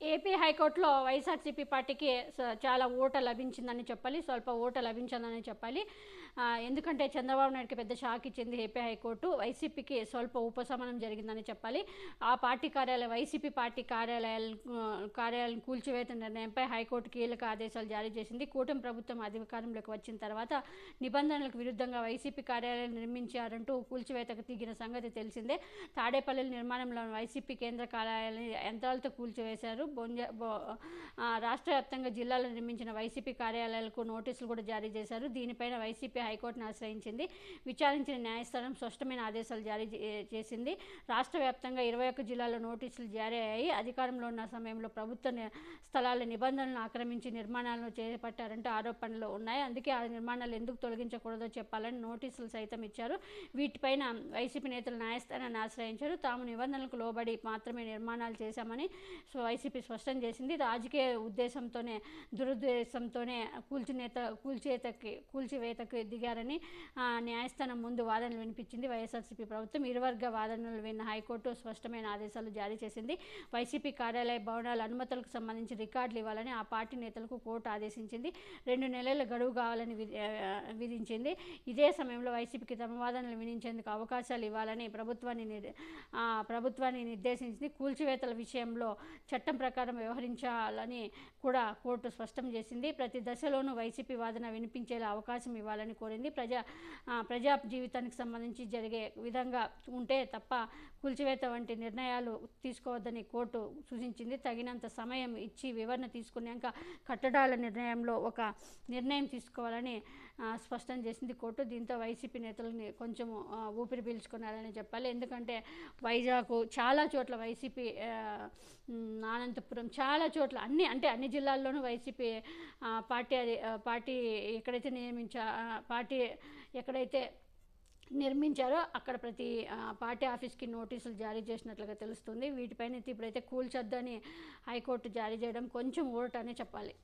AP హైకోర్టులో వైఎస్ఆర్సీపీ పార్టీకి చాలా ఓట లభించిందని చెప్పాలి స్వల్ప ఓట లభించిందని చెప్పాలి. ఎందుకంటే చంద్రబాబు నాయుడుకి పెద్ద షాక్ ఇచ్చింది ఏపీ హైకోర్టు వైసీపీకి స్వల్ప ఉపశమనం జరిగిందని చెప్పాలి. ఆ పార్టీ కార్యాలయ వైసీపీ పార్టీ కార్యాలయాలు కార్యాలయం కార్యాలయాలను కూల్చివేత నిర్ణయంపై హైకోర్టు కీలక ఆదేశాలు జారీ చేసింది. కూటమి ప్రభుత్వం అధికారంలోకి వచ్చిన తర్వాత నిబంధనలకు విరుద్ధంగా వైసీపీ కార్యాలయాలు నిర్మించారంటూ కూల్చివేతకు దిగిన సంగతి తెలిసిందే. తాడేపల్లి నిర్మాణంలో వైసీపీ కేంద్ర కార్యాలయాన్ని యంత్రాలతో కూల్చివేశారు. బొంజ రాష్ట్ర వ్యాప్తంగా జిల్లాలో నిర్మించిన వైసీపీ కార్యాలయాలకు నోటీసులు కూడా జారీ చేశారు. దీనిపైన వైసీపీ హైకోర్టును ఆశ్రయించింది. విచారించిన న్యాయస్థానం స్పష్టమైన ఆదేశాలు జారీ చేసింది. రాష్ట్ర వ్యాప్తంగా ఇరవై ఒక్క జిల్లాల్లో నోటీసులు జారీ అయ్యాయి. అధికారంలో ఉన్న సమయంలో ప్రభుత్వ స్థలాల నిబంధనలను ఆక్రమించి నిర్మాణాలను చేపట్టారంటూ ఆరోపణలు ఉన్నాయి. అందుకే ఆ నిర్మాణాలు ఎందుకు తొలగించకూడదో చెప్పాలని నోటీసులు సైతం ఇచ్చారు. వీటిపైన వైసీపీ నేతలు న్యాయస్థానాన్ని ఆశ్రయించారు. తాము నిబంధనలకు లోబడి మాత్రమే నిర్మాణాలు చేశామని వైసీపీ చెప్పి స్పష్టం చేసింది. రాజకీయ ఉద్దేశంతోనే దురుద్దేశంతోనే కూల్చినేత కూల్చేతకి కూల్చివేతకు దిగారని న్యాయస్థానం ముందు వాదనలు వినిపించింది వైఎస్ఆర్సీపీ ప్రభుత్వం. ఇరువర్గ వాదనలు విన్న హైకోర్టు స్పష్టమైన ఆదేశాలు జారీ చేసింది. వైసీపీ కార్యాలయ భవనాల అనుమతులకు సంబంధించి రికార్డులు ఇవ్వాలని ఆ పార్టీ నేతలకు కోర్టు ఆదేశించింది. రెండు నెలల గడువు కావాలని విధించింది. ఇదే సమయంలో వైసీపీకి తమ వాదనలు వినించేందుకు అవకాశాలు ఇవ్వాలని ప్రభుత్వాన్ని ప్రభుత్వాన్ని నిర్దేశించింది. కూల్చివేతల విషయంలో చట్టం ప్రకారం వ్యవహరించాలని కూడా కోర్టు స్పష్టం చేసింది. ప్రతి దశలోనూ వైసీపీ వాదన వినిపించేలా అవకాశం ఇవ్వాలని కోరింది. ప్రజా ప్రజా జీవితానికి సంబంధించి జరిగే విధంగా ఉంటే తప్ప కూల్చివేత వంటి నిర్ణయాలు తీసుకోవద్దని కోర్టు సూచించింది. తగినంత సమయం ఇచ్చి వివరణ తీసుకున్నాక కట్టడాల నిర్ణయంలో ఒక నిర్ణయం తీసుకోవాలని స్పష్టం చేసింది కోర్టు. దీంతో వైసీపీ నేతలని కొంచెం ఊపిరి పీల్చుకున్నారని చెప్పాలి. ఎందుకంటే వైజాగ్ చాలా చోట్ల వైసీపీ అనంతపురం చాలా చోట్ల అన్ని అంటే అన్ని జిల్లాల్లోనూ వైసీపీ పార్టీ అది పార్టీ ఎక్కడైతే నియమించా పార్టీ ఎక్కడైతే నిర్మించారో అక్కడ ప్రతి పార్టీ ఆఫీస్కి నోటీసులు జారీ చేసినట్లుగా తెలుస్తుంది. వీటిపైన ఇప్పుడైతే కూల్చొద్దని హైకోర్టు జారీ చేయడం కొంచెం ఓట్ చెప్పాలి.